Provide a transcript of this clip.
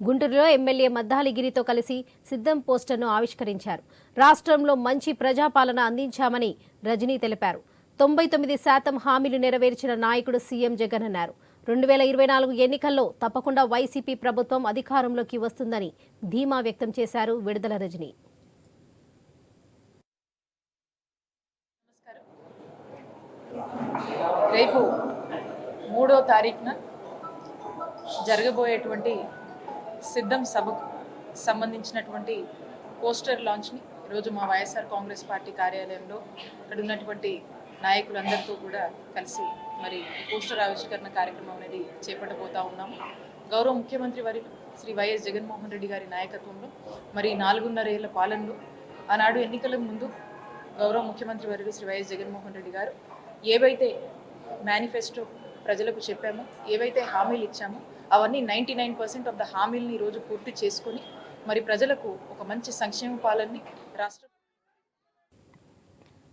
గుంటూరులో ఎమ్మెల్యే మద్దాలిగిరితో కలిసి సిద్ధం పోస్టర్ను ఆవిష్కరించారు. రాష్ట్రంలో మంచి ప్రజాపాలన అందించామని రజనీ తెలిపారు. తొంభై తొమ్మిది శాతం హామీలు నెరవేర్చిన నాయకుడు సీఎం జగన్ అన్నారు. రెండు వేల ఇరవై నాలుగు ఎన్నికల్లో తప్పకుండా వైసీపీ ప్రభుత్వం అధికారంలోకి వస్తుందని ధీమా వ్యక్తం చేశారు విడుదల రజనీ. రేపు మూడో తారీఖున జరగబోయేటువంటి సిద్ధం సభకు సంబంధించినటువంటి పోస్టర్ లాంచ్ని ఈరోజు మా వైఎస్ఆర్ కాంగ్రెస్ పార్టీ కార్యాలయంలో ఇక్కడ ఉన్నటువంటి నాయకులందరితో కూడా కలిసి మరి పోస్టర్ ఆవిష్కరణ కార్యక్రమం అనేది చేపట్టబోతా ఉన్నాము గౌరవ ముఖ్యమంత్రి వారి శ్రీ వైఎస్ జగన్మోహన్ రెడ్డి గారి నాయకత్వంలో మరి నాలుగున్నర ఏళ్ళ పాలనలో ఆనాడు ఎన్నికల ముందు గౌరవ ముఖ్యమంత్రి వర్యులు శ్రీ వైఎస్ జగన్మోహన్ రెడ్డి గారు ఏవైతే మేనిఫెస్టో ప్రజలకు చెప్పామో ఏవైతే హామీలు ఇచ్చామో అవన్నీ ninety nine percent of the హామీలని ఈరోజు పూర్తి చేసుకొని మరి ప్రజలకు ఒక మంచి సంక్షేమ పాలనని రాష్ట్ర